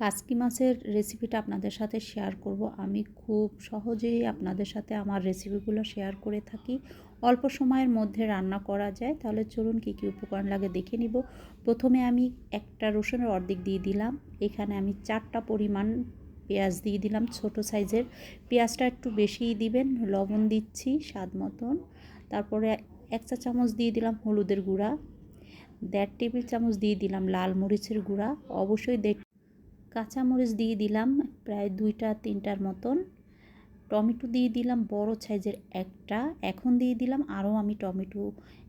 কাসকি মাছের রেসিপিটা আপনাদের সাথে শেয়ার করব। আমি খুব সহজেই আপনাদের সাথে আমার রেসিপিগুলো শেয়ার করে থাকি। অল্প সময়ের মধ্যে রান্না করা যায়। তাহলে চলুন কী কী উপকরণ লাগে দেখে নিব। প্রথমে আমি একটা রসুনের অর্ধেক দিয়ে দিলাম। এখানে আমি চারটা পরিমাণ পেঁয়াজ দিয়ে দিলাম ছোট সাইজের। পেঁয়াজটা একটু বেশিই দিবেন, লবণ দিচ্ছি স্বাদ মতন। তারপরে এক চা চামচ দিয়ে দিলাম হলুদের গুঁড়া। দেড় টেবিল চামচ দিয়ে দিলাম লাল মরিচের গুঁড়া। অবশ্যই দেখ কাঁচামরিচ দিয়ে দিলাম প্রায় দুইটা, তিনটার মতন। টমেটো দিয়ে দিলাম বড় সাইজের একটা। এখন দিয়ে দিলাম আরও আমি টমেটো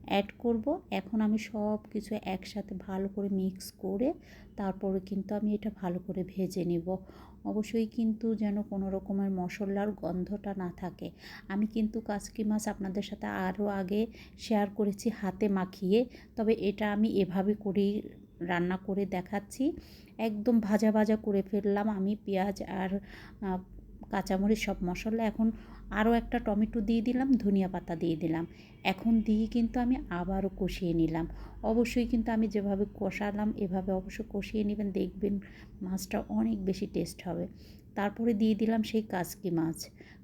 অ্যাড করব। এখন আমি সব কিছু একসাথে ভালো করে মিক্স করে তারপরে কিন্তু আমি এটা ভালো করে ভেজে নেব। অবশ্যই কিন্তু যেন কোনো রকমের মশলার গন্ধটা না থাকে। আমি কিন্তু কাসকি মাছ আপনাদের সাথে আরও আগে শেয়ার করেছি হাতে মাখিয়ে। তবে এটা আমি এভাবে করেই রান্না করে দেখাচ্ছি। একদম ভাজা ভাজা করে ফেললাম আমি পেঁয়াজ আর কাঁচামরিচ সব মশলা, এখন আরও একটা টমেটো দিয়ে দিলাম, ধনিয়া পাতা দিয়ে দিলাম। এখন দিয়ে কিন্তু আমি আবারও কষিয়ে নিলাম। অবশ্যই কিন্তু আমি যেভাবে কষালাম, এভাবে অবশ্যই কষিয়ে নেবেন, দেখবেন মাছটা অনেক বেশি টেস্ট হবে। তারপরে দিয়ে দিলাম সেই কাসকি মাছ।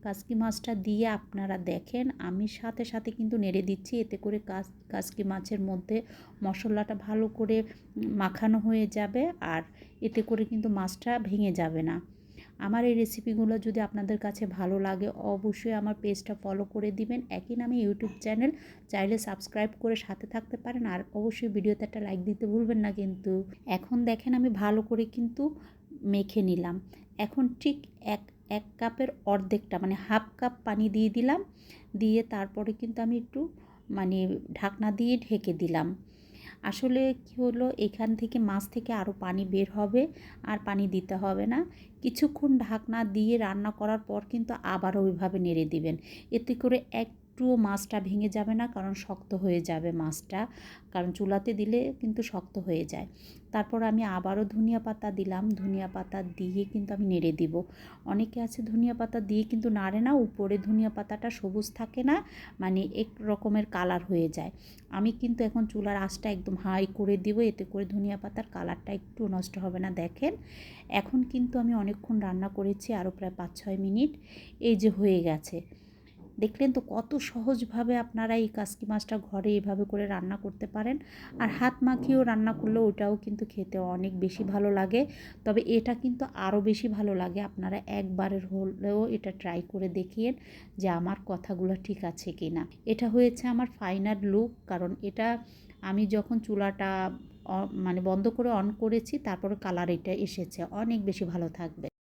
কাসকি মাছটা দিয়ে আপনারা দেখেন, আমি সাথে সাথে কিন্তু নেড়ে দিচ্ছি, এতে করে কাস, কাসকি মাছের মধ্যে মশলাটা ভালো করে মাখানো হয়ে যাবে, আর এতে করে কিন্তু মাছটা ভেঙে যাবে না। আমার এই রেসিপিগুলো যদি আপনাদের কাছে ভালো লাগে, অবশ্যই আমার পেজটা ফলো করে দিবেন। একই নামে ইউটিউব চ্যানেল চাইলে সাবস্ক্রাইব করে সাথে থাকতে পারেন। আর অবশ্যই ভিডিওতে একটা লাইক দিতে ভুলবেন না কিন্তু। এখন দেখেন আমি ভালো করে কিন্তু মেখে নিলাম। এখন ঠিক এক এক কাপের অর্ধেকটা মানে হাফ কাপ পানি দিয়ে দিলাম। দিয়ে তারপরে কিন্তু আমি একটু মানে ঢাকনা দিয়ে ঢেকে দিলাম। আসলে কি হলো? এখান থেকে মাছ থেকে আরও পানি বের হবে, আর পানি দিতে হবে না। কিছুক্ষণ ঢাকনা দিয়ে রান্না করার পর কিন্তু আবার ওইভাবে নেড়ে দিবেন। এতে করে এক একটুও মাছটা ভেঙে যাবে না, কারণ শক্ত হয়ে যাবে মাছটা। কারণ চুলাতে দিলে কিন্তু শক্ত হয়ে যায়। তারপর আমি আবারও ধনিয়া পাতা দিলাম। ধনিয়া পাতা দিয়ে কিন্তু আমি নেড়ে দিব। অনেকে আছে ধনিয়া পাতা দিয়ে কিন্তু নাড়ে না, উপরে ধনিয়া পাতাটা সবুজ থাকে না মানে এক রকমের কালার হয়ে যায়। আমি কিন্তু এখন চুলার আঁচটা একদম হাই করে দিব, এতে করে ধনিয়া পাতার কালারটা একটু নষ্ট হবে না, দেখেন। এখন কিন্তু আমি অনেকক্ষণ রান্না করেছি, আরও প্রায় পাঁচ ছয় মিনিট। এই যে হয়ে গেছে। দেখলেন তো কত সহজভাবে আপনারা এই কাসকি মাছটা ঘরে এভাবে করে রান্না করতে পারেন। আর হাত মাখিয়েও রান্না করলেও ওটাও কিন্তু খেতে অনেক বেশি ভালো লাগে। তবে এটা কিন্তু আরও বেশি ভালো লাগে। আপনারা একবারের হলেও এটা ট্রাই করে দেখিয়েন যে আমার কথাগুলো ঠিক আছে কি না এটা হয়েছে আমার ফাইনাল লুক কারণ এটা আমি যখন চুলাটা মানে বন্ধ করে অন করেছি, তারপর কালার এটা এসেছে। অনেক বেশি ভালো থাকবে।